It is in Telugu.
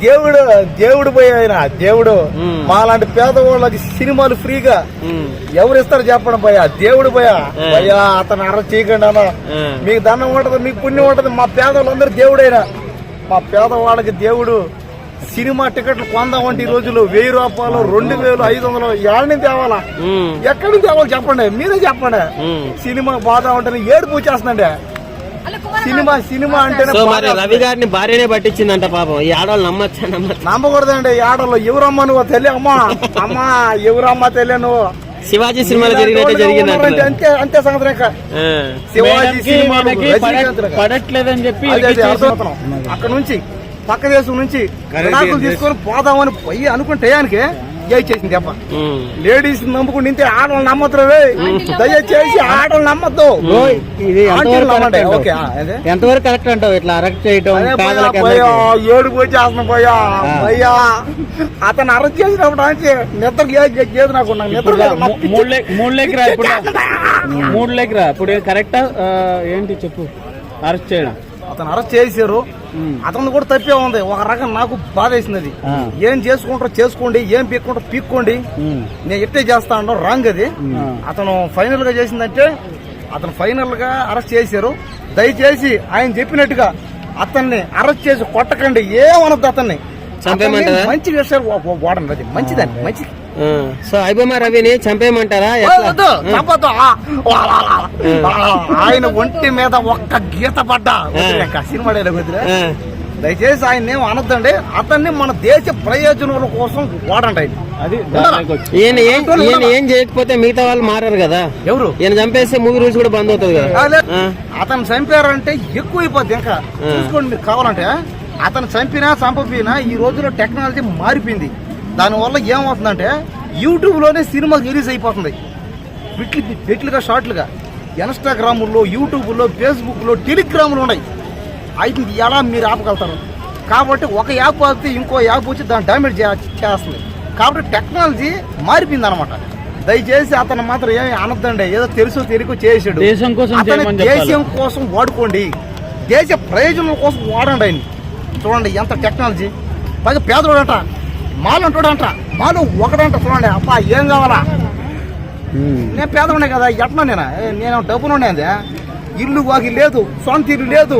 దేవుడు దేవుడు పోయి ఆయన దేవుడు. మాలాంటి పేదవాళ్ళకి సినిమాలు ఫ్రీగా ఉమ్, ఎవరు ఇస్తారు చెప్పండి భయ్యా? దేవుడు భయ్యా. భయ్యా అతను అరెస్ట్ చేయకండి అన్న. మీకు దండం ఉంటది మీకు పుణ్యం ఉంటది. మా పేదవాళ్ళందరూ దేవుడైనా. మా పేదవాళ్ళకి దేవుడు సినిమా టికెట్లు కొందామంటే ఈ రోజులు వెయ్యి రూపాయలు రెండు వేలు ఐదు వందలు ఏళ్ళని తేవాలా? ఎక్కడి నుంచి తేవాలి చెప్పండి? మీరే చెప్పండి. సినిమా బాధ ఉంటేనే ఏడుపు వచ్చేస్తుందండి. సినిమా సినిమా అంటేనే సో మరి రవి గారిని భార్యనే పట్టించిందంట పాపం. ఈ ఆడవాళ్ళు నమ్మచ్చా నమ్మచ్చా? నమ్మకూడదండి ఈ ఆటల్లో ఎవరమ్మా నువ్వు? తెలియ అమ్మా అమ్మా ఎవరమ్మా తెలియ నువ్వు? శివాజీ సినిమాలో జరిగినట్టే జరిగిందంట. అంటే అంతే అంతే సంగతి శివాజీ పడ- పడట్లేదని చెప్పి. అక్కడ నుంచి పక్క దేశం నుంచి తీసుకొని పోదామని పోయి అనుకుంటే టయానికి చేసింది దెబ్బ లేడీస్ నమ్ముకుని నింతే ఆడవాళ్ళు నమ్మద్దు దయచేసి ఆడవాళ్ళు నమ్మద్దు. ఆంటీలు ఎంతవరకు. కరెక్ట్ ఓకే, అంటావు? ఆ, అదే. ఎంతవరకు కరెక్ట్ అంటావు? ఇట్లా అరెస్ట్ చేయటం అదే పోయా, పేదలకి పోయా. పోయా అతను అరెస్ట్ చేసినప్పుడు అంటే నిద్ర లేదు నాకు నిద్ర మూడు లే- మూడు లెక్క రా ఇప్పుడు. మూడు లెక్క రా ఇప్పుడు కరెక్ట్ ఏంటి చెప్పు? అరెస్ట్ చేయడం. అతను అరెస్ట్ చేశారు. అతను కూడా తప్పే ఉంది. ఒక రకం నాకు బాధ ఆ. ఏం చేసుకుంటారో చేసుకోండి ఏం పీక్కుంటారో పీక్కోండి. నేను ఎట్టే చేస్తా అనడం రాంగ్ అది. అతను ఫైనల్గా చేసిందంటే అతను ఫైనల్గా అరెస్ట్ చేశారు దయచేసి ఆయన చెప్పినట్టుగా అతన్ని అరెస్ట్ చేసి కొట్టకండి. ఏమనద్దు అతన్ని. మంచి విషయాలు వాడండి. అది మంచిదండి. మంచిది. సో అయిపోమా రవిని చంపేయమంటారా? వద్దు, చంపొద్దు. ఆయన ఒంటి మీద ఒక్క గీత పడ్డా. సినిమా డైలాగ్ దయచేసి ఆయన ఏం అనొద్దండి. అతన్ని మన దేశ ప్రయోజనాల కోసం వాడండి ఆయన. అది. ఈయన ఏం ఈయన ఏం చేయకపోతే మిగతా వాళ్ళు మారారు కదా? ఎవరు? ఈయన చంపేస్తే మూవీ రూల్స్ కూడా బంద్ అవుతుంది కదా? అతను చంపారంటే ఎక్కువైపోద్ది ఇంకా. చూసుకోండి మీరు కావాలంటే. అతను చంపినా చంపపోయినా ఈ రోజుల్లో టెక్నాలజీ మారిపోయింది. దానివల్ల ఏమవుతుందంటే యూట్యూబ్లోనే సినిమా రిలీజ్ అయిపోతుంది. బిట్లు బిట్లుగా షార్ట్లుగా. ఇన్స్టాగ్రాముల్లో యూట్యూబ్లో ఫేస్బుక్లో టెలిగ్రాములు ఉన్నాయి. అయితే ఎలా మీరు ఆపగలుగుతారు? కాబట్టి ఒక యాప్ ఆపితే ఇంకో యాప్ వచ్చి దాన్ని డ్యామేజ్ చేస్తుంది. కాబట్టి టెక్నాలజీ మారిపోయింది అనమాట దయచేసి అతను మాత్రం ఏమి అనొద్దండి. ఏదో తెలుసో తెలియకో చేసాడు దేశం కోసం అతని. దేశం కోసం వాడుకోండి. దేశ ప్రయోజనం కోసం వాడండి ఆయన చూడండి ఎంత టెక్నాలజీ. పైగా పేదోడంట మాలంటాడంట మాలో ఒకడంట చూడండి. అప్పా ఏం కావాలా. నేను పేదవాడే కదా ఎట్లా నేను? నేను డబ్బులు ఉండేది ఇల్లు వాకి లేదు సొంత ఇల్లు లేదు.